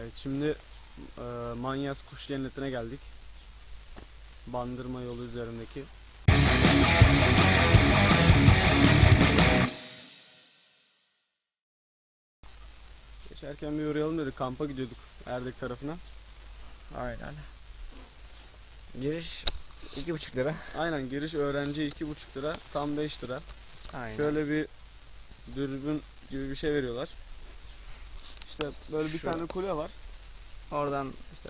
Evet şimdi e, Manyas Kuş Cenneti'ne geldik. Bandırma yolu üzerindeki. Geçerken bir uğrayalım dedik. Kampa gidiyorduk Erdek tarafına. Aynen. Giriş iki buçuk lira. Aynen giriş öğrenci 2,5 lira. Tam 5 lira. Aynen. Şöyle bir dürbün gibi bir şey veriyorlar. İşte böyle bir Şu- tane kule var. oradan işte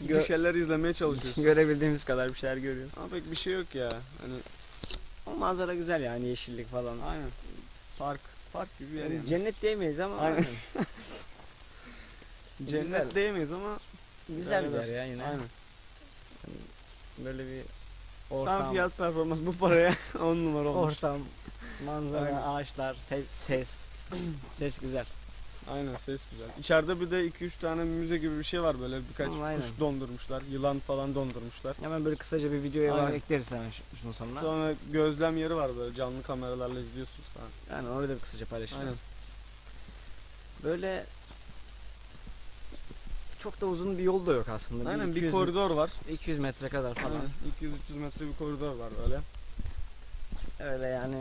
bir şeyler izlemeye çalışıyorsun. görebildiğimiz kadar bir şeyler görüyoruz. Ama pek bir şey yok ya. Hani O manzara güzel yani yeşillik falan. aynen. Park. Park gibi bir yer yani. Cennet diyemeyiz ama Aynen. Cennet Güzel. diyemeyiz ama güzel bir yer ya yine. aynen. Böyle bir Tam ortam, fiyat performans bu paraya 10 numara olmuş. ortam, manzara, Aynen. ağaçlar, ses, ses. ses güzel. Aynen ses güzel. İçeride bir de 2-3 tane müze gibi bir şey var böyle birkaç aynen. kuş dondurmuşlar. Yılan falan dondurmuşlar. Hemen böyle kısaca bir videoya Aynen. ekleriz hemen şu- şunun sonuna. Sonra gözlem yeri var böyle canlı kameralarla izliyorsunuz falan. Yani orada bir kısaca paylaşırız. Aynen. Böyle çok da uzun bir yol da yok aslında. Aynen bir 200 koridor var. 200 metre kadar falan. Aynen 200-300 metre bir koridor var böyle. Öyle yani.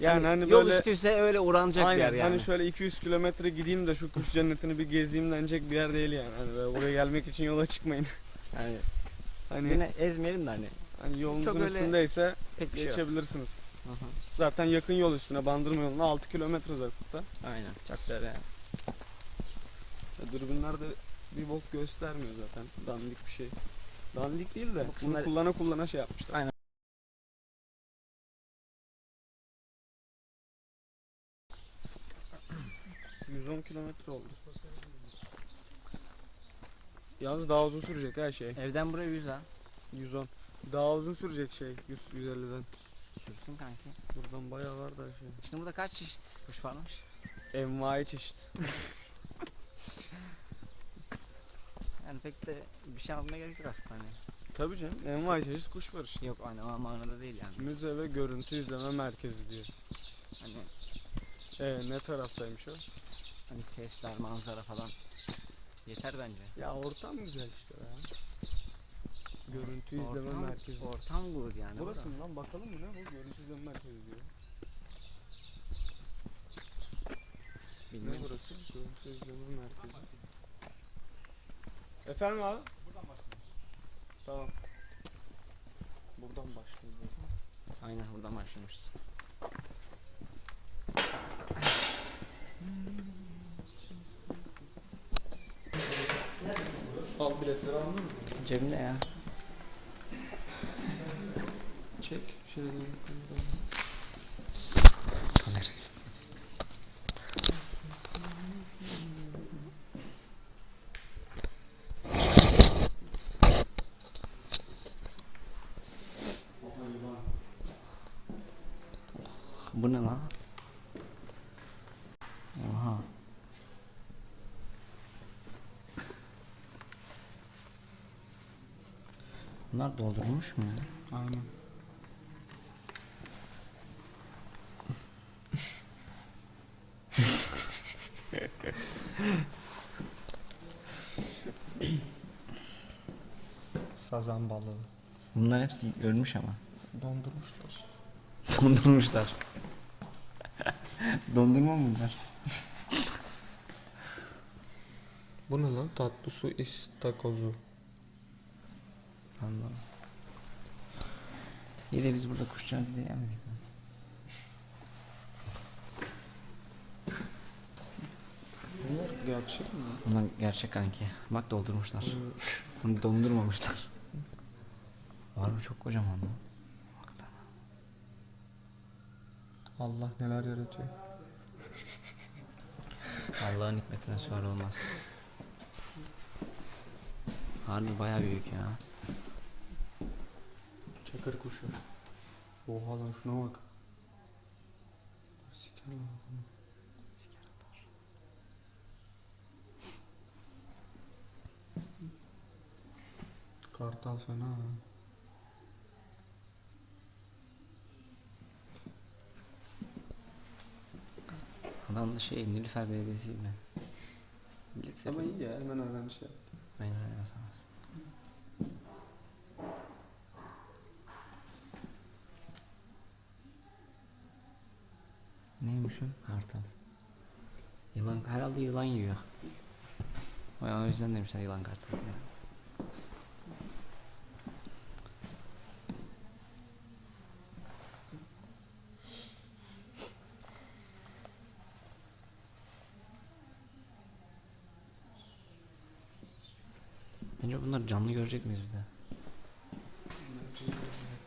Yani hani yol böyle üstüyse öyle uğranacak Aynen bir yer yani. hani şöyle 200 kilometre gideyim de şu kuş cennetini bir gezeyim denecek bir yer değil yani. Hani buraya gelmek için yola çıkmayın. yani Hani yine ezmeyelim de hani hani yolunuzun çok üstündeyse pek şey geçebilirsiniz. Hı hı. Zaten yakın yol üstüne bandırma yoluna 6 kilometre zaten. Aynen. Çok öyle yani. Ya Dürbünler de bir bok göstermiyor zaten. Dandik bir şey. Dandik değil de Bu bunu kullana kullana şey yapmışlar. Aynen. ...110 kilometre oldu. Yalnız daha uzun sürecek her şey. Evden buraya 100 ha. 110. Daha uzun sürecek şey 100 150'den. Sürsün kanki. Buradan bayağı var da şey. İşte burada kaç çeşit kuş varmış? Envai çeşit. Yani pek de bir şey almaya gerek yok aslında hani. Tabii canım. Envai çeşit kuş var işte. Yok aynı o manada değil yani. Müze ve görüntü izleme merkezi diyor. Hani, Ee, ne taraftaymış o? Hani sesler, manzara falan. Yeter bence. Ya ortam güzel işte ya. Görüntü izleme Ortam- merkezi. Ortam good yani. Burası mı lan bakalım mı ne bu? Görüntü izleme merkezi diyor. Ne Bilmiyorum. burası? Görüntü izleme merkezi. Efendim abi? Buradan Tamam. Buradan başlıyoruz. Aynen buradan başlamışız. Al biletleri aldın mı? Cebimde ya. Çek. Şöyle Kamera. Bu ne lan? Bunlar doldurulmuş mu ya? Aynen. Sazan balığı. Bunlar hepsi ölmüş ama. Dondurmuşlar. Dondurmuşlar. Dondurma mı bunlar? Bu ne lan? Tatlı su istakozu. Anladım. İyi de biz burada kuşçağız diye yemedik mi? Bunlar gerçek mi? Bunlar gerçek kanki. Bak doldurmuşlar. Bunu dondurmamışlar. Var mı çok kocaman lan? Allah neler yaratıyor. Allah'ın hikmetine sual olmaz. Harbi bayağı büyük ya. Çakır kuşu. Oha lan şuna bak. Siker lan bunu. Kartal fena ha. Adam da şey Nilüfer Belediyesi mi? Ama iyi ya hemen öğren şey. Aynen öyle o? Hartal. Yılan, herhalde yılan yiyor. O yüzden demişler yılan kartal. Bence bunları canlı görecek miyiz bir de?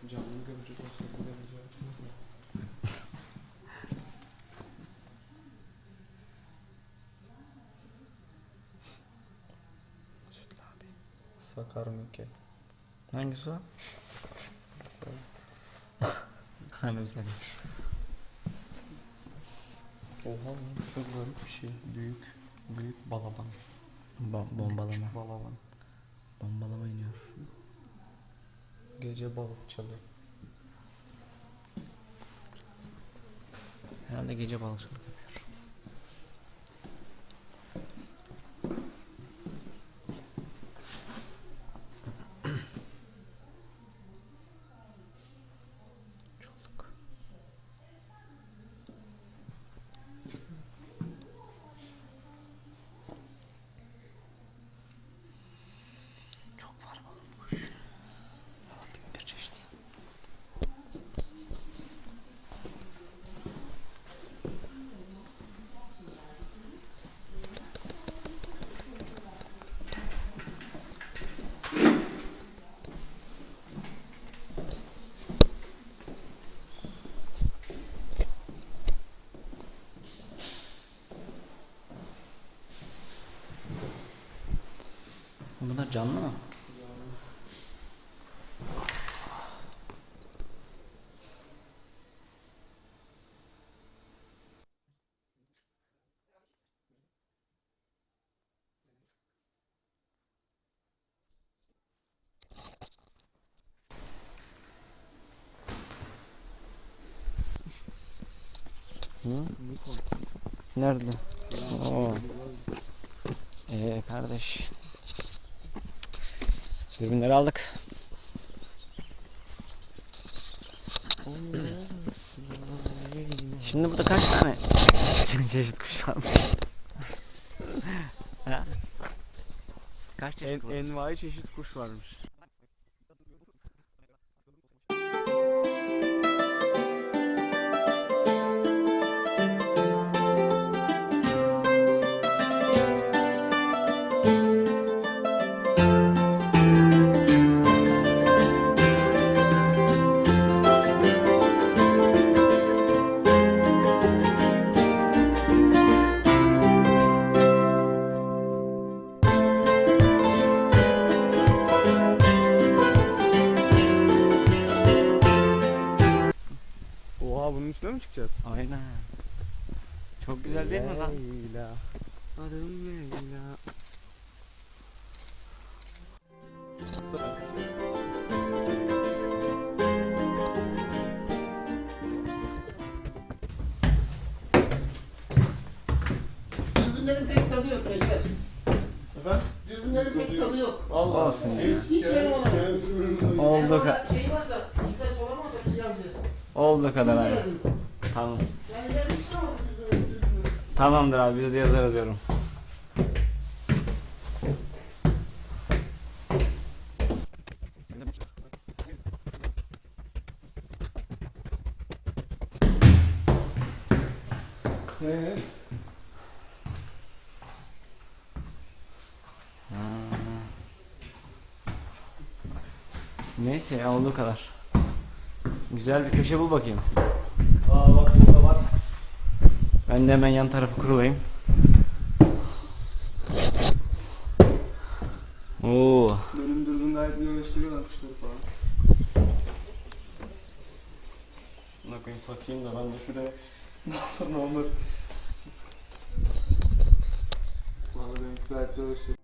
Canlı görecek olsa bu da güzel. Sütlü abi. Sakar Mike. Hangisi o? Hani sen. Oha lan çok garip bir şey. Büyük. Büyük balaban. Bo bombalama. Küçük balaban. Bombalama iniyor. Gece balıkçılığı. Herhalde gece balıkçılık yapıyor. Canlı mı? Hı? Nerede? Oo. Ee kardeş. Dürbünleri aldık. Şimdi burada kaç tane çe- çeşit kuş varmış? Ha? kaç çeşit En, var? envai çeşit kuş varmış. İkaz falan varsa biz yazacağız. oldu Siz kadar abi. yazın. Tamam. Yani yazmışsın ama dürbünü, dürbünü. Tamamdır abi biz de yazarız yorum. Ee? Neyse ya olduğu kadar. Güzel bir köşe bul bakayım. Aa bak burada var. Ben de hemen yan tarafı kurulayım. Oo. Benim dürbün gayet iyi gösteriyorlar kuşları falan. Buna koyayım takayım da ben de şuraya ne olmaz. Valla benim gayet iyi gösteriyor.